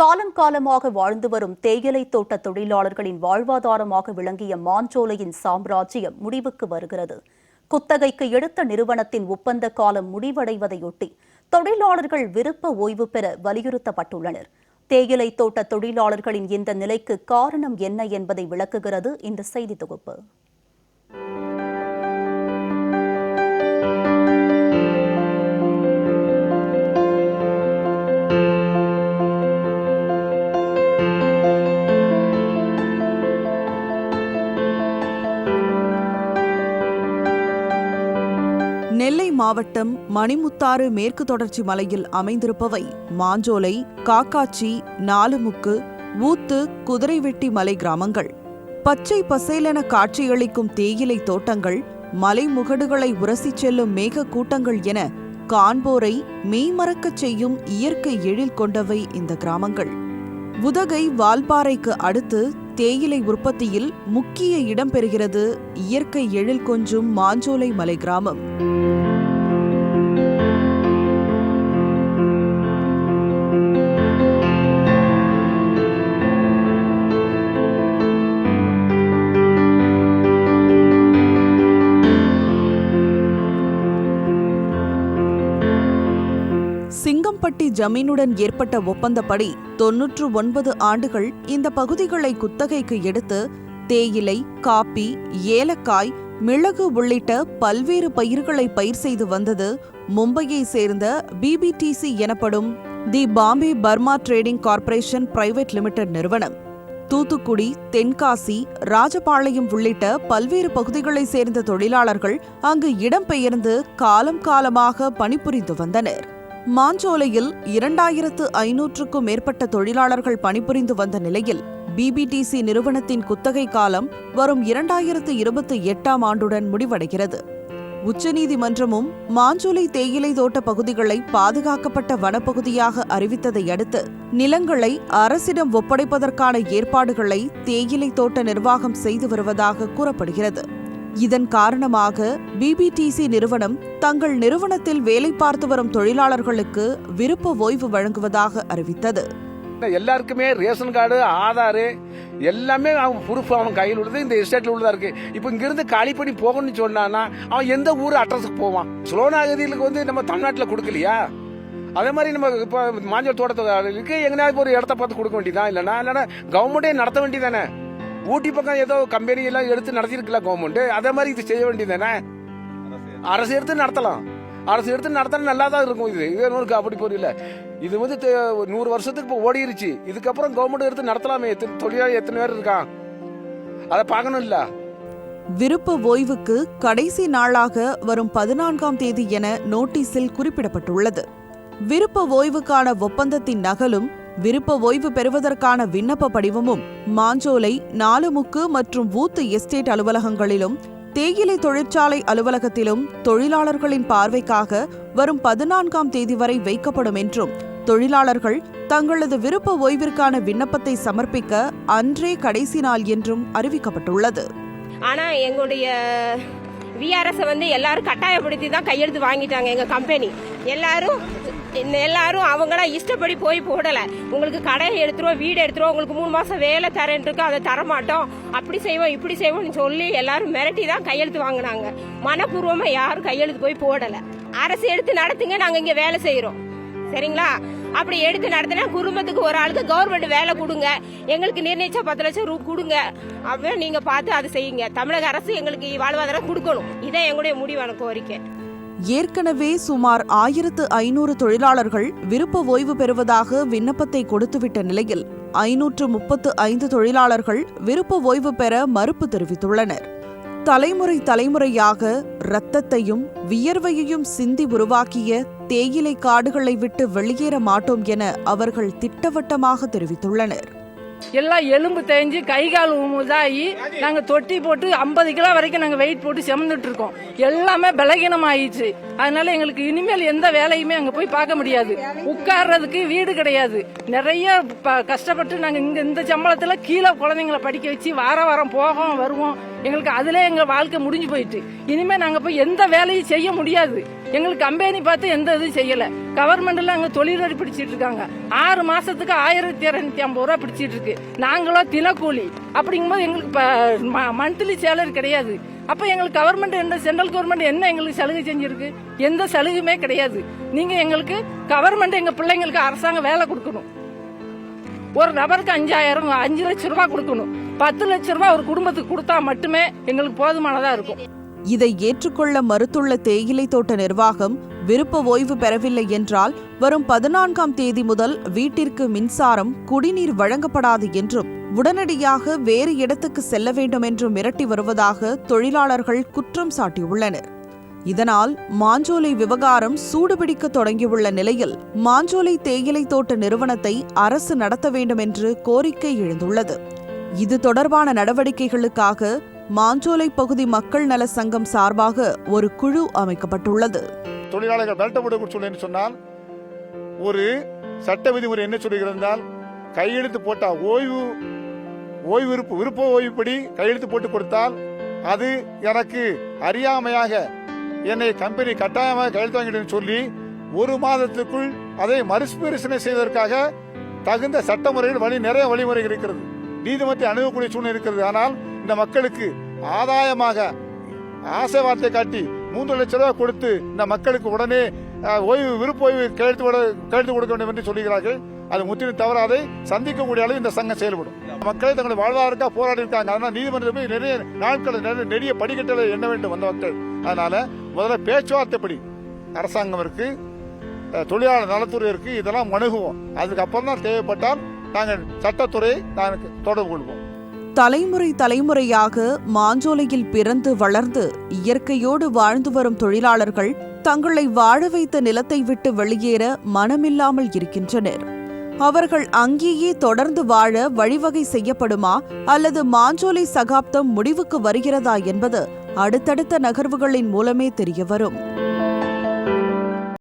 காலம் காலமாக வாழ்ந்து வரும் தேயிலை தோட்ட தொழிலாளர்களின் வாழ்வாதாரமாக விளங்கிய மாஞ்சோலையின் சாம்ராஜ்யம் முடிவுக்கு வருகிறது. குத்தகைக்கு எடுத்த நிறுவனத்தின் ஒப்பந்த காலம் முடிவடைவதையொட்டி தொழிலாளர்கள் விருப்ப ஓய்வு பெற வலியுறுத்தப்பட்டுள்ளனர். தேயிலை தோட்ட தொழிலாளர்களின் இந்த நிலைக்கு காரணம் என்ன என்பதை விளக்குகிறது இந்த செய்தி தொகுப்பு. மாவட்டம் மணிமுத்தாறு மேற்கு தொடர்ச்சி மலையில் அமைந்திருப்பவை மாஞ்சோலை காக்காச்சி நாலுமுக்கு ஊத்து குதிரைவெட்டி மலை கிராமங்கள். பச்சை பசேலென காட்சியளிக்கும் தேயிலை தோட்டங்கள் மலை முகடுகளை உரசிச் செல்லும் மேக கூட்டங்கள் என காண்போரை மெய்மறக்கச் செய்யும் இயற்கை எழில் கொண்டவை இந்த கிராமங்கள். உதகை வால்பாறைக்கு அடுத்து தேயிலை உற்பத்தியில் முக்கிய இடம் பெறுகிறது இயற்கை எழில் கொஞ்சும் மாஞ்சோலை மலை கிராமம். சிங்கம்பட்டி ஜமீனுடன் ஏற்பட்ட ஒப்பந்தப்படி தொன்னூற்று ஒன்பது ஆண்டுகள் இந்த பகுதிகளை குத்தகைக்கு எடுத்து தேயிலை காப்பி ஏலக்காய் மிளகு உள்ளிட்ட பல்வேறு பயிர்களை பயிர் செய்து வந்தது மும்பையை சேர்ந்த பிபிடிசி எனப்படும் the Bombay Burma trading corporation private limited நிறுவனம். தூத்துக்குடி தென்காசி ராஜபாளையம் உள்ளிட்ட பல்வேறு பகுதிகளைச் சேர்ந்த தொழிலாளர்கள் அங்கு இடம்பெயர்ந்து காலம் காலமாக பணிபுரிந்து வந்தனர். மாஞ்சோலையில் இரண்டாயிரத்து ஐநூற்றுக்கும் மேற்பட்ட தொழிலாளர்கள் பணிபுரிந்து வந்த நிலையில் பிபிடிசி நிறுவனத்தின் குத்தகை காலம் வரும் இரண்டாயிரத்து இருபத்தி எட்டாம் ஆண்டுடன் முடிவடைகிறது. உச்சநீதிமன்றமும் மாஞ்சோலை தேயிலை தோட்ட பகுதிகளை பாதுகாக்கப்பட்ட வனப்பகுதியாக அறிவித்ததை அடுத்து நிலங்களை அரசிடம் ஒப்படைப்பதற்கான ஏற்பாடுகளை தேயிலை தோட்ட நிர்வாகம் செய்து வருவதாக கூறப்படுகிறது. இதன் காரணமாக பிபிடிசி நிறுவனம் தங்கள் நிறுவனத்தில் வேலை பார்த்து வரும் தொழிலாளர்களுக்கு விருப்ப ஓய்வு வழங்குவதாக அறிவித்தது. எல்லாருக்குமே ரேஷன் கார்டு ஆதாரு எல்லாமே அவன் ப்ரூஃப் அவன் கையில் உள்ளது இந்த எஸ்டேட்ல உள்ளதா இருக்கு. இப்போ இங்கிருந்து காலி பண்ணி போகணும்னு சொன்னான்னா அவன் எந்த ஊர் அட்ரஸுக்கு போவான்? சுலோனாகதிகளுக்கு வந்து நம்ம தமிழ்நாட்டில் கொடுக்கலையா? அதே மாதிரி நம்ம இப்போ மாஞ்சல் தோட்டத்துக்கு எங்கேயாவது ஒரு இடத்த பார்த்து கொடுக்க வேண்டியதான் இல்லைனா இல்லைன்னா கவர்மெண்டே நடத்த வேண்டியதானே ஊட்டி பக்கம் ஏதோ கம்பெனி எல்லாம் எடுத்து நடத்திருக்கல கவர்மெண்ட் அதே மாதிரி இது செய்ய வேண்டியதானே அரசு எடுத்து நடத்தலாம். அரசு எடுத்து நடத்தினா நல்லா தான் இருக்கும் இது. இது ஒன்றும் அப்படி புரியல. இது வந்து நூறு வருஷத்துக்கு இப்போ ஓடிருச்சு. இதுக்கப்புறம் கவர்மெண்ட் எடுத்து நடத்தலாமே. எத்தனை தொழிலாளி எத்தனை பேர் இருக்கான்? அதை பார்க்கணும் இல்ல விருப்ப ஓய்வுக்கு கடைசி நாளாக வரும் பதினான்காம் தேதி என நோட்டீஸில் குறிப்பிடப்பட்டுள்ளது. விருப்ப ஓய்வுக்கான ஒப்பந்தத்தின் நகலும் விருப்ப ஓய்வு பெறுவதற்கான விண்ணப்ப படிவமும் மாஞ்சோலை நாலுமுக்கு மற்றும் பூத்து எஸ்டேட் அலுவலகங்களிலும் தேயிலை தொழிற்சாலை அலுவலகத்திலும் தொழிலாளர்களின் பார்வைக்காக வரும் பதினான்காம் தேதி வரை வைக்கப்படும் என்றும் தொழிலாளர்கள் தங்களது விருப்ப ஓய்விற்கான விண்ணப்பத்தை சமர்ப்பிக்க அன்றே கடைசி நாள் என்றும் அறிவிக்கப்பட்டுள்ளது. ஆனால் எங்களுடைய விஆர்எஸை வந்து எல்லாரும் கட்டாயப்படுத்தி தான் கையெழுத்து வாங்கிட்டாங்க எங்கள் கம்பெனி எல்லாரும் எல்லாரும் அவங்களாம் இஷ்டப்படி போய் போடலை. உங்களுக்கு கடை எடுத்துருவோம் வீடு எடுத்துருவோம் உங்களுக்கு மூணு மாதம் வேலை தரேன் இருக்கு அதை தரமாட்டோம். அப்படி செய்வோம் இப்படி செய்வோம்னு சொல்லி எல்லாரும் மிரட்டி தான் கையெழுத்து வாங்கினாங்க. மனப்பூர்வமாக யாரும் கையெழுத்து போய் போடலை. அரசு எடுத்து நடத்துங்க நாங்கள் இங்கே வேலை செய்கிறோம் சரிங்களா? அப்படி எடுத்து நடத்தினா குடும்பத்துக்கு ஒரு ஆளுக்கு கவர்மெண்ட் வேலை கொடுங்க. எங்களுக்கு நிர்ணயிச்சா பத்து லட்சம் ரூ கொடுங்க. அப்போ நீங்கள் பார்த்து அதை செய்யுங்க. தமிழக அரசு எங்களுக்கு வாழ்வாதாரம் கொடுக்கணும். இதான் எங்களுடைய முடிவான கோரிக்கை. ஏற்கனவே சுமார் ஆயிரத்து ஐநூறு தொழிலாளர்கள் விருப்ப ஓய்வு பெறுவதாக விண்ணப்பத்தை கொடுத்துவிட்ட நிலையில் ஐநூற்று முப்பத்து ஐந்து தொழிலாளர்கள் விருப்ப ஓய்வு பெற மறுப்பு தெரிவித்துள்ளனர். தலைமுறை தலைமுறையாக இரத்தத்தையும் வியர்வையையும் சிந்தி உருவாக்கிய தேயிலை காடுகளை விட்டு வெளியேற மாட்டோம் என அவர்கள் திட்டவட்டமாக தெரிவித்துள்ளனர். எல்லாம் எலும்பு தேஞ்சு கை கால் இதாகி நாங்கள் தொட்டி போட்டு ஐம்பது கிலோ வரைக்கும் நாங்கள் வெயிட் போட்டு செமந்துட்டு இருக்கோம். எல்லாமே பலகீனம் ஆயிடுச்சு அதனால எங்களுக்கு இனிமேல் எந்த வேலையுமே அங்கே போய் பார்க்க முடியாது. உட்கார்றதுக்கு வீடு கிடையாது. நிறைய ப- கஷ்டப்பட்டு நாங்கள் இங்கே இந்த சம்பளத்தில் கீழே குழந்தைங்களை படிக்க வச்சு வார வாரம் போகும் வருவோம். எங்களுக்கு அதிலே எங்கள் வாழ்க்கை முடிஞ்சு போயிட்டு. இனிமேல் நாங்கள் போய் எந்த வேலையும் செய்ய முடியாது. எங்களுக்கு கம்பெனி பார்த்து எந்த இதுவும் செய்யலை. கவர்மெண்ட்ல அங்க தொழிலாளி பிடிச்சிட்டு இருக்காங்க. ஆறு மாசத்துக்கு ஆயிரத்தி இரநூத்தி ஐம்பது ரூபா பிடிச்சிட்டு இருக்கு. நாங்களோ தினக்கூலி. அப்படிங்கும்போது எங்களுக்கு மந்த்லி சேலரி கிடையாது. அப்ப எங்களுக்கு கவர்மெண்ட் என்ன சென்ட்ரல் கவர்மெண்ட் என்ன எங்களுக்கு சலுகை செஞ்சிருக்கு? எந்த சலுகையுமே கிடையாது. நீங்க எங்களுக்கு கவர்மெண்ட் எங்க பிள்ளைங்களுக்கு அரசாங்கம் வேலை கொடுக்கணும். ஒரு நபருக்கு அஞ்சாயிரம் அஞ்சு லட்சம் ரூபாய் கொடுக்கணும். பத்து லட்ச ரூபாய் ஒரு குடும்பத்துக்கு கொடுத்தா மட்டுமே எங்களுக்கு போதுமானதா இருக்கும். இதை ஏற்றுக்கொள்ள மறுத்துள்ள தேயிலை தோட்ட நிர்வாகம் விருப்ப ஓய்வு பெறவில்லை என்றால் வரும் பதினான்காம் தேதி முதல் வீட்டிற்கு மின்சாரம் குடிநீர் வழங்கப்படாது என்றும் உடனடியாக வேறு இடத்துக்கு செல்ல வேண்டும் என்று மிரட்டி வருவதாக தொழிலாளர்கள் குற்றம் சாட்டியுள்ளனர். இதனால் மாஞ்சோலை விவகாரம் சூடுபிடிக்க தொடங்கியுள்ள நிலையில் மாஞ்சோலை தேயிலை தோட்ட நிறுவனத்தை அரசு நடத்த வேண்டும் என்று கோரிக்கை எழுந்துள்ளது. இது தொடர்பான நடவடிக்கைகளுக்காக மாஞ்சோலை பகுதி மக்கள் நல சங்கம் சார்பாக ஒரு குழு அமைக்கப்பட்டுள்ளது. தொழிலாளர்கள் விரட்டப்படக்கூடிய சூழ்நிலை சொன்னால் ஒரு சட்ட விதிமுறை என்ன சொல்லியிருந்தால் கையெழுத்து போட்டால் ஓய்வு ஓய்வு விருப்ப விருப்ப ஓய்வுப்படி கையெழுத்து போட்டு கொடுத்தால் அது எனக்கு அறியாமையாக என்னை கம்பெனி கட்டாயமாக கையெழுத்து வாங்கிட்டு சொல்லி ஒரு மாதத்துக்குள் அதை மறுபரிசீலனை செய்வதற்காக தகுந்த சட்ட முறையில் வழி நிறைய வழிமுறை இருக்கிறது. நீதிமன்றத்தை அணுகக்கூடிய சூழ்நிலை இருக்கிறது. ஆனால் இந்த மக்களுக்கு ஆதாயமாக ஆசை வார்த்தை காட்டி மூன்று லட்ச ரூபாய் கொடுத்து இந்த மக்களுக்கு உடனே ஓய்வு விருப்ப ஓய்வு கையெழுத்து விட- கொடுக்க வேண்டும் என்று சொல்கிறார்கள் அது முற்றிலும் தவறாதை. சந்திக்கக்கூடிய அளவு இந்த சங்கம் செயல்படும். மக்களை தங்களுடைய வாழ்வாதாரக்காக போராடி இருக்காங்க. அதனால நீதிமன்றத்தில் போய் நிறைய நாட்கள் நிறைய நெடிய படிக்கட்டளை எண்ண வேண்டும் அந்த மக்கள். அதனால முதல்ல பேச்சுவார்த்தைப்படி அரசாங்கம் இருக்கு தொழிலாளர் நலத்துறை இருக்கு. இதெல்லாம் அணுகுவோம் அதுக்கப்புறம் தான் தேவைப்பட்டால் நாங்கள் சட்டத்துறையை நாங்கள் தொடர்பு கொள்வோம். தலைமுறை தலைமுறையாக மாஞ்சோலையில் பிறந்து வளர்ந்து இயற்கையோடு வாழ்ந்து வரும் தொழிலாளர்கள் தங்களை வாழ வைத்த நிலத்தை விட்டு வெளியேற மனமில்லாமல் இருக்கின்றனர். அவர்கள் அங்கேயே தொடர்ந்து வாழ வழிவகை செய்யப்படுமா அல்லது மாஞ்சோலை சகாப்தம் முடிவுக்கு வருகிறதா என்பது அடுத்தடுத்த நகர்வுகளின் மூலமே தெரியவரும்